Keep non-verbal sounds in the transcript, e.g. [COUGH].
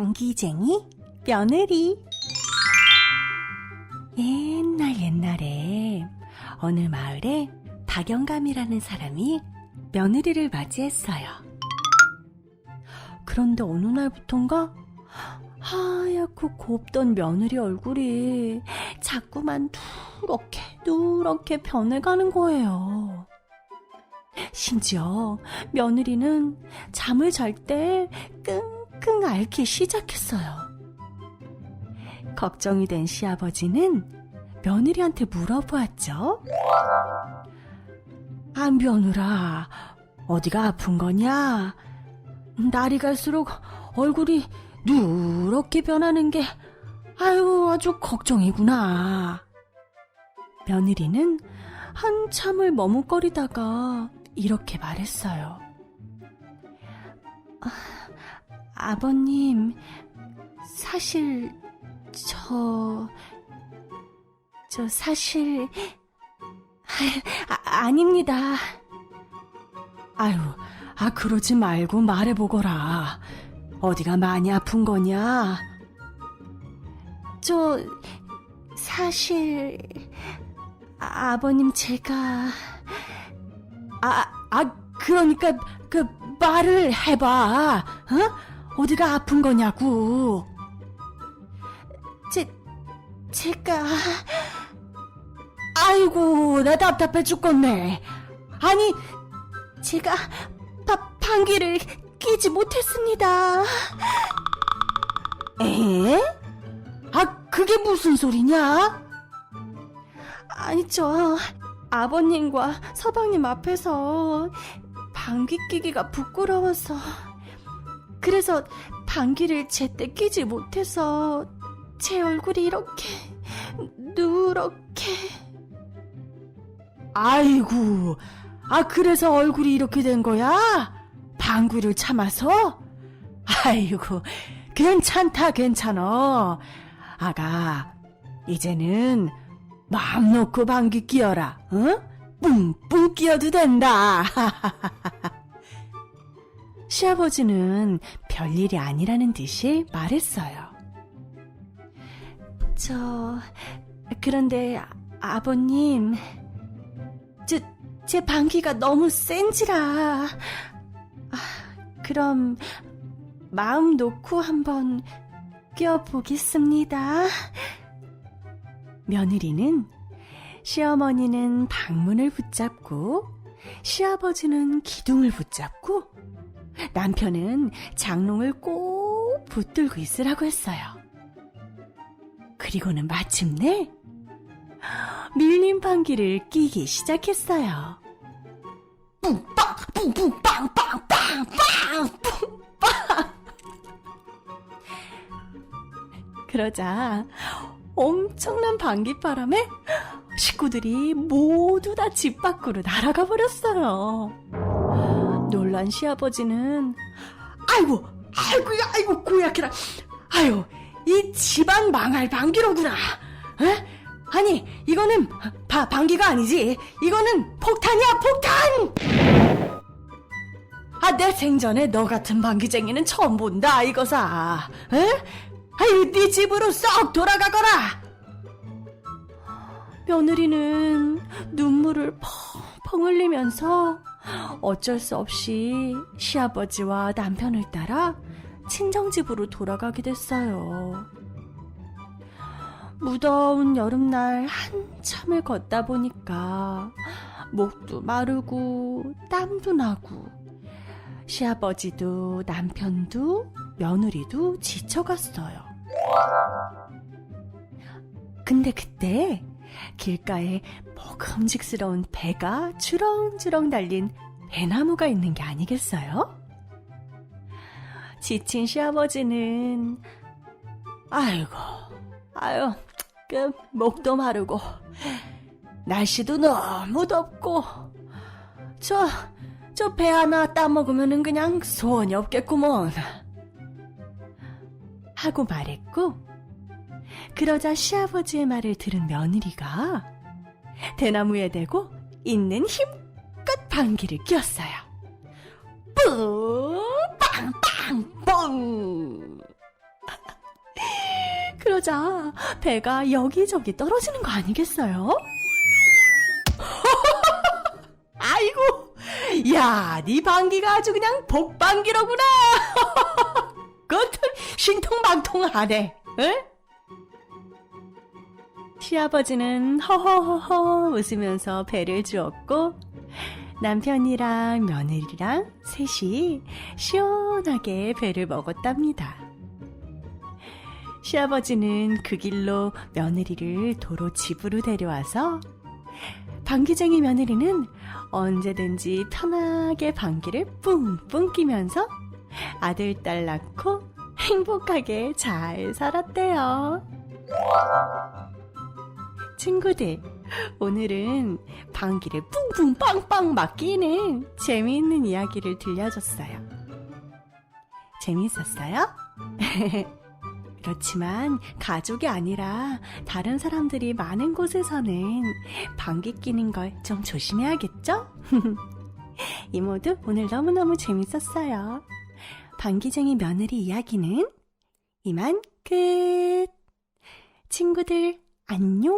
방귀쟁이 며느리 옛날 옛날에 어느 마을에 박영감이라는 사람이 며느리를 맞이했어요. 그런데 어느 날부턴가 하얗고 곱던 며느리 얼굴이 자꾸만 누렇게 누렇게 변해가는 거예요. 심지어 며느리는 잠을 잘 때 끙 끙 앓기 시작했어요. 걱정이 된 시아버지는 며느리한테 물어보았죠. 안 며느라, 어디가 아픈 거냐? 날이 갈수록 얼굴이 누렇게 변하는 게 아유 아주 걱정이구나. 며느리는 한참을 머뭇거리다가 이렇게 말했어요. 아, 아버님, 사실 저... 저 사실... 아, 아 닙니다. 아유, 아 그러지 말고 말해보거라. 어디가 많이 아픈 거냐? 저 사실 아, 아버님 제가 아, 아 그러니까 그 말을 해봐. 어? 어디가 아픈 거냐고. 제 제가 아이고 나 답답해 죽겠네. 아니 제가 바, 방귀를 끼지 못했습니다. 에? 아, 그게 무슨 소리냐? 아니, 저, 아버님과 서방님 앞에서 방귀 끼기가 부끄러워서, 그래서 방귀를 제때 끼지 못해서 제 얼굴이 이렇게 누렇게. 아이고, 아, 그래서 얼굴이 이렇게 된 거야? 방귀를 참아서? 아이고, 괜찮다, 괜찮어. 아가, 이제는 마음 놓고 방귀 끼어라, 어? 뿡뿡 끼어도 된다. [LAUGHS] 시아버지는 별일이 아니라는 듯이 말했어요. 저, 그런데 아- 아버님, 저, 제 방귀가 너무 센지라. 아, 그럼 마음 놓고 한번 껴보겠습니다. 며느리는 시어머니는 방문을 붙잡고 시아버지는 기둥을 붙잡고 남편은 장롱을 꼭 붙들고 있으라고 했어요. 그리고는 마침내 밀린 방귀를 끼기 시작했어요. 뿡빵 뿡뿡 빵빵빵빵 뿡빵 그러자 엄청난 방귀바람에 식구들이 모두 다 집 밖으로 날아가 버렸어요. 놀란 시아버지는 아이고 아이고 아이고 고약해라. 아유 이 집안 망할 방귀로구나. 에? 아니 이거는 바, 방귀가 아니지. 이거는 폭탄이야 폭탄! 아 내 생전에 너 같은 방귀쟁이는 처음 본다 이거사. 에? 아유 네 집으로 썩 돌아가거라. 며느리는 눈물을 펑펑 흘리면서 어쩔 수 없이 시아버지와 남편을 따라 친정집으로 돌아가게 됐어요. 무더운 여름날 한참을 걷다 보니까 목도 마르고 땀도 나고 시아버지도 남편도 며느리도 지쳐갔어요. 근데 그때 길가에 먹음직스러운 배가 주렁주렁 달린 배나무가 있는 게 아니겠어요? 지친 시아버지는 아이고 아유 그 목도 마르고 날씨도 너무 덥고 저 저 배 하나 따먹으면은 그냥 소원이 없겠구먼 하고 말했고 그러자 시아버지의 말을 들은 며느리가 대나무에 대고 있는 힘껏 방귀를 뀌었어요. 뿡! 빵빵! 뿡! 그러자 배가 여기저기 떨어지는 거 아니겠어요? [LAUGHS] 아이고, 야, 네 방귀가 아주 그냥 복방귀로구나. [LAUGHS] 그것도 신통방통하네. 응? 시아버지는 허허허허 웃으면서 배를 주었고 남편이랑 며느리랑 셋이 시원하게 배를 먹었답니다. 시아버지는 그 길로 며느리를 도로 집으로 데려와서 방귀쟁이 며느리는 언제든지 편하게 방귀를 뿡뿡 끼면서 아들, 딸 낳고 행복하게 잘 살았대요. 친구들, 오늘은 방귀를 뿡뿡 빵빵 막 끼는 재미있는 이야기를 들려줬어요. 재미있었어요? [LAUGHS] 그렇지만 가족이 아니라 다른 사람들이 많은 곳에서는 방귀 끼는 걸 좀 조심해야겠죠? [LAUGHS] 이모도 오늘 너무너무 재밌었어요. 방귀쟁이 며느리 이야기는 이만 끝. 친구들, 안녕.